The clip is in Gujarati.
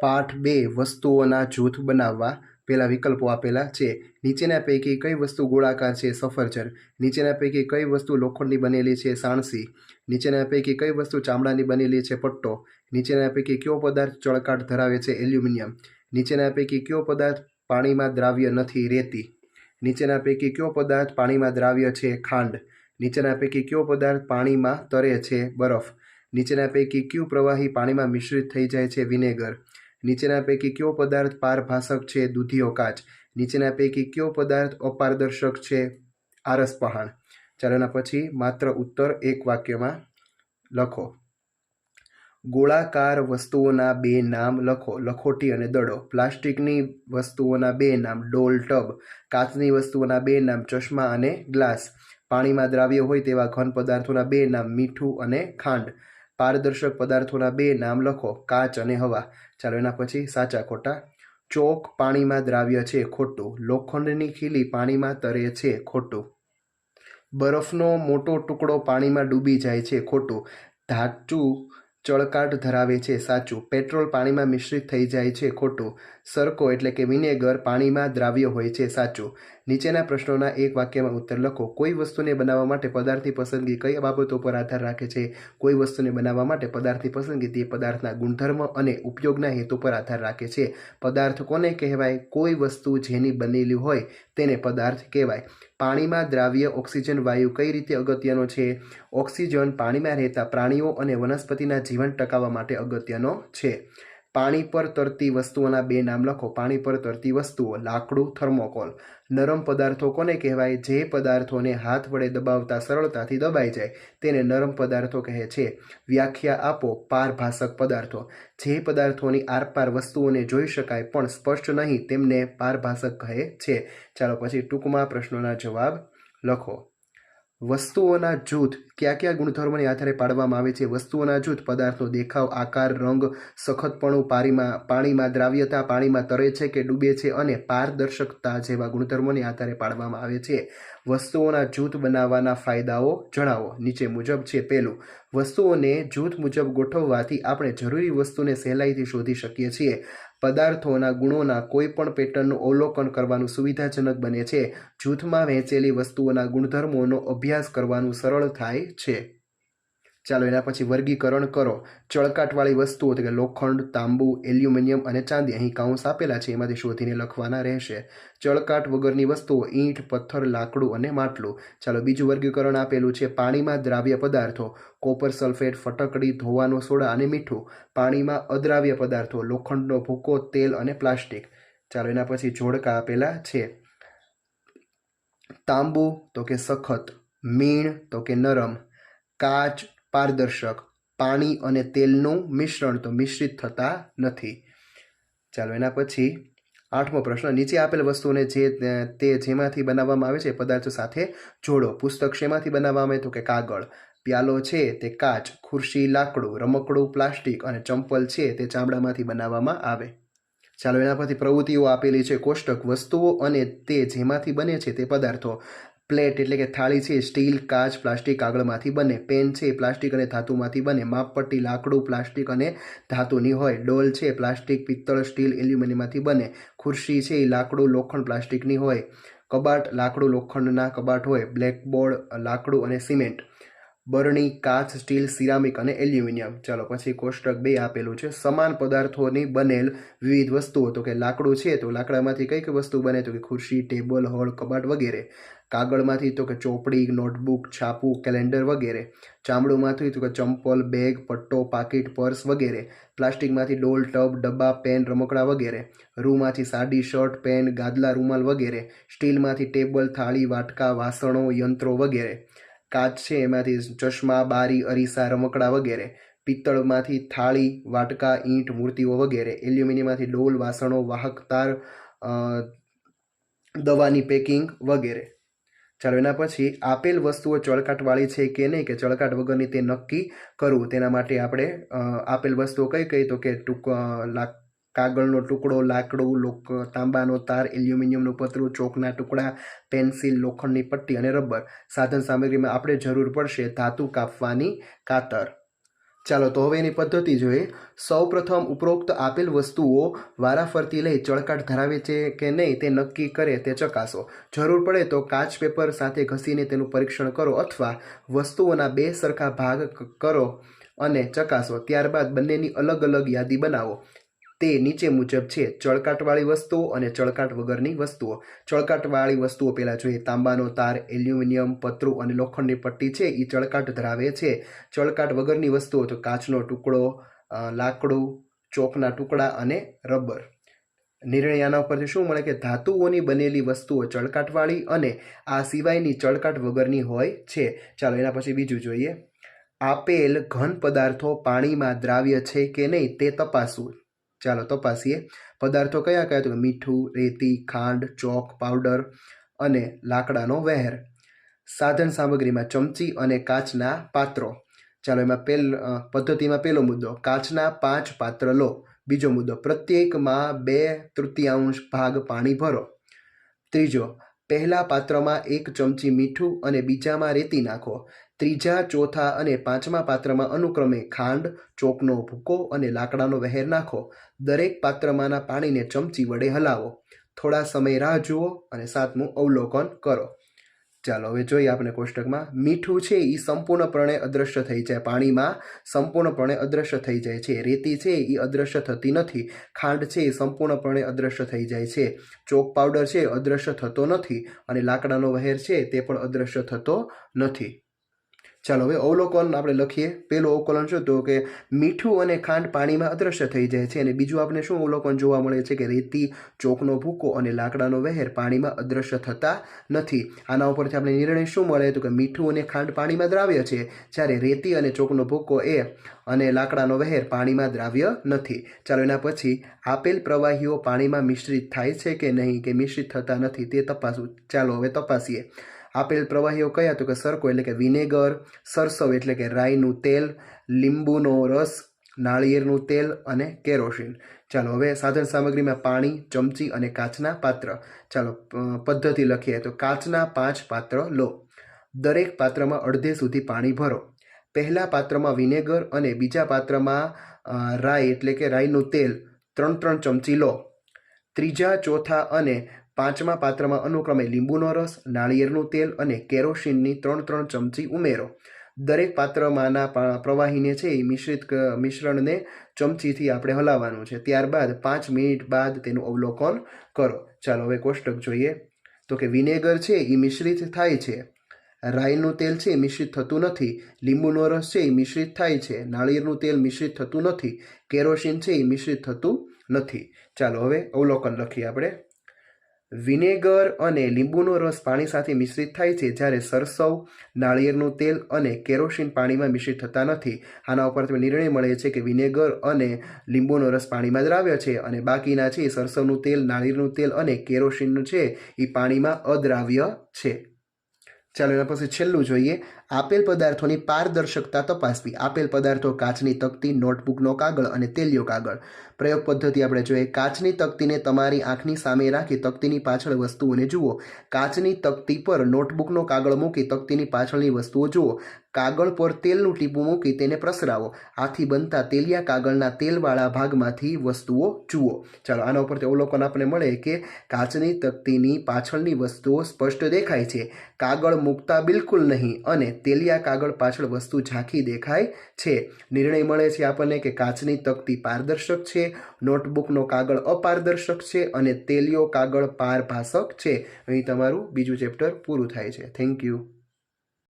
પાઠ બે વસ્તુઓના જૂથ બનાવવા પેલા વિકલ્પો આપેલા છે. નીચેના પૈકી કઈ વસ્તુ ગોળાકાર છે? સફરજન. નીચેના પૈકી કઈ વસ્તુ લોખંડની બનેલી છે? સાણસી. નીચેના પૈકી કઈ વસ્તુ ચામડાની બનેલી છે? પટ્ટો. નીચેના પૈકી કયો પદાર્થ ચળકાટ ધરાવે છે? એલ્યુમિનિયમ. નીચેના પૈકી કયો પદાર્થ પાણીમાં દ્રાવ્ય નથી? રેતી. નીચેના પૈકી કયો પદાર્થ પાણીમાં દ્રાવ્ય છે? ખાંડ. નીચેના પૈકી કયો પદાર્થ પાણીમાં તરે છે? બરફ. નીચેના પૈકી કયું પ્રવાહી પાણીમાં મિશ્રિત થઈ જાય છે? વિનેગર. નીચેના પૈકી કયો પદાર્થ પારભાષક છે? દૂધિયો કાચ. નીચેના પૈકી કયો પદાર્થ અપારદર્શક છે? આરસ પહાણ. ચાલો પછી માત્ર ઉત્તર એક વાક્યમાં લખો. ગોળાકાર વસ્તુઓના બે નામ લખો. લખોટી અને દડો. પ્લાસ્ટિકની વસ્તુઓના બે નામ ડોલ ટબ. કાચની વસ્તુઓના બે નામ ચશ્મા અને ગ્લાસ. પાણીમાં દ્રાવ્ય હોય તેવા ઘન પદાર્થોના બે નામ મીઠું અને ખાંડ. પારદર્શક પદાર્થોના બે નામ લખો. કાચ અને હવા. ચાલો એના પછી સાચા ખોટા. ચોક પાણીમાં દ્રાવ્ય છે ખોટું. લોખંડની ખીલી પાણીમાં તરે છે ખોટું. બરફનો મોટો ટુકડો પાણીમાં ડૂબી જાય છે ખોટું. ધાચું ચળકાટ ધરાવે છે સાચું. પેટ્રોલ પાણીમાં મિશ્રિત થઈ જાય છે ખોટું. સરકો એટલે કે વિનેગર પાણીમાં દ્રાવ્ય હોય છે સાચું. નીચેના પ્રશ્નોના એક વાક્યમાં ઉત્તર લખો. કોઈ વસ્તુને બનાવવા માટે પદાર્થની પસંદગી કઈ બાબતો પર આધાર રાખે છે? કોઈ વસ્તુને બનાવવા માટે પદાર્થની પસંદગી તે પદાર્થના ગુણધર્મ અને ઉપયોગના હેતુ પર આધાર રાખે છે. પદાર્થ કોને કહેવાય? કોઈ વસ્તુ જેની બનેલી હોય તેને પદાર્થ કહેવાય. પાણીમાં દ્રાવ્ય, ઓક્સિજન, વાયુ કઈ રીતે અગત્યનો છે? ઓક્સિજન પાણીમાં રહેતા પ્રાણીઓ અને વનસ્પતિના જીવન ટકાવવા માટે અગત્યનો છે. પાણી પર તરતી વસ્તુઓના બે નામ લખો. પાણી પર તરતી વસ્તુઓ, લાકડું, થર્મોકોલ. નરમ પદાર્થો કોને કહેવાય? જે પદાર્થોને હાથ વડે દબાવતા સરળતાથી દબાઈ જાય, તેને નરમ પદાર્થો કહે છે. વ્યાખ્યા આપો પારભાષક પદાર્થો. જે પદાર્થોની આરપાર વસ્તુઓને જોઈ શકાય, પણ સ્પષ્ટ નહીં, તેમને પારભાષક કહે છે. ચાલો પછી ટૂંકમાં પ્રશ્નોના જવાબ લખો. વસ્તુઓના જૂથ કયા કયા ગુણધર્મોને આધારે પાડવામાં આવે છે? વસ્તુઓના જૂથ, પદાર્થનો દેખાવ, આકાર, રંગ, સખતપણું પાણીમાં પાણીમાં દ્રાવ્યતા, પાણીમાં તરે છે કે ડૂબે છે અને પારદર્શકતા જેવા ગુણધર્મોને આધારે પાડવામાં આવે છે. વસ્તુઓના જૂથ બનાવવાના ફાયદાઓ જણાવો. નીચે મુજબ છે. પહેલું, વસ્તુઓને જૂથ મુજબ ગોઠવવાથી આપણે જરૂરી વસ્તુને સહેલાઈથી શોધી શકીએ છીએ. પદાર્થોના ગુણોના કોઈ પણ પેટર્નનું અવલોકન કરવાનું સુવિધાજનક બને છે. જૂથમાં વહેંચેલી વસ્તુઓના ગુણધર્મોનો અભ્યાસ કરવાનું સરળ થાય છે. ચાલો એના પછી વર્ગીકરણ કરો. ચળકાટવાળી વસ્તુઓ કે લોખંડ, તાંબુ, એલ્યુમિનિયમ અને ચાંદી અહીં કાઉન્સ આપેલા છે. એમાંથી શોધીને લખવાના રહેશે. ચળકાટ વગરની વસ્તુઓ ઈંટ, પથ્થર, લાકડું અને માટલું. ચાલો બીજું વર્ગીકરણ આપેલું છે. પાણીમાં દ્રાવ્ય પદાર્થો. કોપર સલ્ફેટ, ફટકડી, ધોવાનો સોડા અને મીઠું. પાણીમાં અદ્રાવ્ય પદાર્થો. લોખંડનો ભૂકો, તેલ અને પ્લાસ્ટિક. ચાલો એના પછી જોડકા આપેલા છે. તાંબુ, તો કે સખત. મીણ, તો કે નરમ. કાચ પારદર્શક. પાણી અને તેલનું મિશ્રણ તો મિશ્રિત થતા નથી. ચાલો એના પછી આઠમો પ્રશ્ન. નીચે આપેલ વસ્તુઓને જે તે જેમાંથી બનાવવામાં આવે છે પદાર્થો સાથે જોડો. પુસ્તક શેમાંથી બનાવવામાં આવે તો કે કાગળ. પ્યાલો છે તે કાચ, ખુરશી, લાકડું, રમકડું, પ્લાસ્ટિક અને ચંપલ છે તે ચામડામાંથી બનાવવામાં આવે. ચાલો એના પરથી પ્રવૃત્તિઓ આપેલી છે. કોષ્ટક વસ્તુઓ અને તે જેમાંથી બને છે તે પદાર્થો. પ્લેટ એટલે કે થાળી છે સ્ટીલ, કાચ, પ્લાસ્ટિક કાગળમાંથી બને. પેન છે પ્લાસ્ટિક અને ધાતુમાંથી બને. માપપટ્ટી, લાકડું, પ્લાસ્ટિક અને ધાતુની હોય. ડોલ છે પ્લાસ્ટિક, પિત્તળ, સ્ટીલ, એલ્યુમિનિયમમાંથી બને. ખુરશી છે એ લાકડું, લોખંડ, પ્લાસ્ટિકની હોય. કબાટ, લાકડું, લોખંડના કબાટ હોય. બ્લેકબોર્ડ, લાકડું અને સિમેન્ટ. બરણી, કાચ, સ્ટીલ, સિરામિક અને એલ્યુમિનિયમ. ચાલો પછી કોષ્ટક બે આપેલું છે. સમાન પદાર્થોની બનેલ વિવિધ વસ્તુઓ. તો કે લાકડું છે તો લાકડામાંથી કઈ કઈ વસ્તુ બને? તો કે ખુરશી, ટેબલ, હોલ, કબાટ વગેરે. કાગળમાંથી તો કે ચોપડી, નોટબુક, છાપું, કેલેન્ડર વગેરે, ચામડુંમાંથી તો કે ચંપલ, બેગ, પટ્ટો, પાકીટ, પર્સ વગેરે, પ્લાસ્ટિકમાંથી ડોલ, ટબ, ડબ્બા, પેન, રમકડા વગેરે, રૂમાંથી સાડી, શર્ટ, પેન, ગાદલા, રૂમાલ વગેરે, સ્ટીલમાંથી ટેબલ, થાળી, વાટકા, વાસણો, યંત્રો વગેરે, કાચ છે એમાંથી ચશ્મા, બારી, અરીસા, રમકડા વગેરે, પિત્તળમાંથી થાળી, વાટકા, ઈંટ, મૂર્તિઓ વગેરે, એલ્યુમિનિયમમાંથી ડોલ, વાસણો, વાહક, તાર દવાની પેકિંગ વગેરે. ચાલો એના પછી આપેલ વસ્તુઓ ચળકાટવાળી છે કે નહીં, કે ચળકાટ વગરની તે નક્કી કરવું તેના માટે આપણે આપેલ વસ્તુઓ કઈ કઈ તો કે ટૂંક કાગળનો ટુકડો, લાકડું, લોક, તાંબાનો તાર, એલ્યુમિનિયમનું પતરું ચોકના ટુકડા, પેન્સિલ, લોખંડની પટ્ટી અને રબર. સાધન સામગ્રીમાં આપણે જરૂર પડશે ધાતુ કાપવાની કાતર ચાલો તો હવે એની પદ્ધતિ જોઈએ. સૌપ્રથમ ઉપરોક્ત આપેલ વસ્તુઓ વારાફરતી લઈ ચળકાટ ધરાવે છે કે નહીં તે નક્કી કરે તે ચકાસો. જરૂર પડે તો કાચ પેપર સાથે ઘસીને તેનું પરીક્ષણ કરો અથવા વસ્તુઓના બે સરખા ભાગ કરો અને ચકાસો. ત્યારબાદ બંનેની અલગ અલગ યાદી બનાવો. તે નીચે મુજબ છે. ચળકાટવાળી વસ્તુઓ અને ચળકાટ વગરની વસ્તુઓ. ચળકાટવાળી વસ્તુઓ પહેલાં જોઈએ. તાંબાનો તાર, એલ્યુમિનિયમ, પતરું અને લોખંડની પટ્ટી છે. એ ચળકાટ ધરાવે છે. ચળકાટ વગરની વસ્તુઓ તો કાચનો ટુકડો લાકડું, ચોકના ટુકડા અને રબર. નિર્ણય આના ઉપરથી શું મળે કે ધાતુઓની બનેલી વસ્તુઓ ચળકાટવાળી અને આ સિવાયની ચળકાટ વગરની હોય છે. ચાલો એના પછી બીજું જોઈએ. આપેલ ઘન પદાર્થો પાણીમાં દ્રાવ્ય છે કે નહીં તે તપાસવું. ચાલો તપાસીએ. પદાર્થો કયા કયા તો મીઠું, રેતી, ખાંડ, ચોક, પાવડર અને લાકડાનો વહેર. સાધન સામગ્રીમાં ચમચી અને કાચના પાત્રો. ચાલો એમાં પેલ પદ્ધતિમાં પહેલો મુદ્દો. કાચના પાંચ પાત્ર લો. બીજો મુદ્દો. પ્રત્યેકમાં બે તૃતીયાંશ ભાગ પાણી ભરો. ત્રીજો, પહેલા પાત્રમાં એક ચમચી મીઠું અને બીજામાં રેતી નાખો. ત્રીજા, ચોથા અને પાંચમા પાત્રમાં અનુક્રમે ખાંડ ચોકનો ભૂકો અને લાકડાનો વહેર નાખો. દરેક પાત્રમાંના પાણીને ચમચી વડે હલાવો. થોડા સમય રાહ જુઓ અને સાતમું અવલોકન કરો. ચાલો, હવે જોઈએ આપણે કોષ્ટકમાં. મીઠું છે એ સંપૂર્ણપણે અદૃશ્ય થઈ જાય. પાણીમાં સંપૂર્ણપણે અદૃશ્ય થઈ જાય છે. રેતી છે એ અદૃશ્ય થતી નથી. ખાંડ છે એ સંપૂર્ણપણે અદૃશ્ય થઈ જાય છે. ચોક પાવડર છે એ અદૃશ્ય થતો નથી અને લાકડાનો વહેર છે તે પણ અદૃશ્ય થતો નથી. ચાલો હવે અવલોકન આપણે લખીએ. પહેલું અવલોકન શું તો કે મીઠું અને ખાંડ પાણીમાં અદૃશ્ય થઈ જાય છે અને બીજું આપણે શું અવલોકન જોવા મળે છે કે રેતી ચોકનો ભૂકો અને લાકડાનો વહેર પાણીમાં અદૃશ્ય થતા નથી. આના ઉપરથી આપણે નિર્ણય શું મળે તો કે મીઠું અને ખાંડ પાણીમાં દ્રાવ્ય છે. જ્યારે રેતી અને ચોકનો ભૂકો એ અને લાકડાનો વહેર પાણીમાં દ્રાવ્ય નથી. ચાલો એના પછી આપેલ પ્રવાહીઓ પાણીમાં મિશ્રિત થાય છે કે નહીં કે મિશ્રિત થતા નથી તે તપાસવું. ચાલો હવે તપાસીએ. આપેલ પ્રવાહીઓ કયા તો કે સરકો એટલે કે વિનેગર, સરસવ એટલે કે રાઈનું તેલ, લીંબુનો રસ, નાળિયેરનું તેલ અને કેરોસીન. ચાલો હવે સાધન સામગ્રીમાં પાણી, ચમચી અને કાચના પાત્ર. ચાલો પદ્ધતિ લખીએ તો કાચના પાંચ પાત્ર લો. દરેક પાત્રમાં અડધે સુધી પાણી ભરો. પહેલા પાત્રમાં વિનેગર અને બીજા પાત્રમાં રાઈ એટલે કે રાઈનું તેલ. ત્રણ ત્રણ ચમચી લો. ત્રીજા, ચોથા અને પાંચમા પાત્રમાં અનુક્રમે લીંબુનો રસ, નાળિયેરનું તેલ અને કેરોસીનની ત્રણ ત્રણ ચમચી ઉમેરો. દરેક પાત્રમાંના પ્રવાહીને છે એ મિશ્રિત મિશ્રણને ચમચીથી આપણે હલાવવાનું છે. ત્યારબાદ પાંચ મિનિટ બાદ તેનું અવલોકન કરો. ચાલો હવે કોષ્ટક જોઈએ. તો કે વિનેગર છે એ મિશ્રિત થાય છે. રાઈનું તેલ છે એ મિશ્રિત થતું નથી. લીંબુનો રસ છે એ મિશ્રિત થાય છે. નાળિયેરનું તેલ મિશ્રિત થતું નથી. કેરોસીન છે એ મિશ્રિત થતું નથી. ચાલો હવે અવલોકન લખીએ આપણે. વિનેગર અને લીંબુનો રસ પાણી સાથે મિશ્રિત થાય છે જ્યારે સરસવ, નાળિયેરનું તેલ અને કેરોસીન પાણીમાં મિશ્રિત થતા નથી. આના ઉપરથી નિર્ણય મળે છે કે વિનેગર અને લીંબુનો રસ પાણીમાં દ્રાવ્ય છે અને બાકીના છે સરસવનું તેલ, નાળિયેરનું તેલ અને કેરોસીનનું છે એ પાણીમાં અદ્રાવ્ય છે. ચાલો એના પછી છેલ્લું જોઈએ. આપેલ પદાર્થોની પારદર્શકતા તપાસવી. આપેલ પદાર્થો કાચની તકતી, નોટબુકનો કાગળ અને તેલિયો કાગળ. પ્રયોગ પદ્ધતિ આપણે જોઈએ. કાચની તકતીને તમારી આંખની સામે રાખી તકતીની પાછળ વસ્તુઓને જુઓ. કાચની તકતી પર નોટબુકનો કાગળ મૂકી તકતીની પાછળની વસ્તુઓ જુઓ. કાગળ પર તેલનું ટીપું મૂકી તેને પ્રસરાવો. આથી બનતા તેલિયા કાગળના તેલવાળા ભાગમાંથી વસ્તુઓ જુઓ. ચાલો, આના ઉપરથી અવલોકન આપણને મળે કે કાચની તકતીની પાછળની વસ્તુઓ સ્પષ્ટ દેખાય છે. કાગળ મૂકતા બિલકુલ નહીં અને તેલિયા કાગળ પાછળ વસ્તુ ઝાંખી દેખાય છે. નિર્ણય મળે છે આપણને કે કાચની તકતી પારદર્શક છે, નોટબુકનો કાગળ અપારદર્શક છે અને તેલિયો કાગળ પારભાષક છે. અહીં તમારું બીજું ચેપ્ટર પૂરું થાય છે. Thank you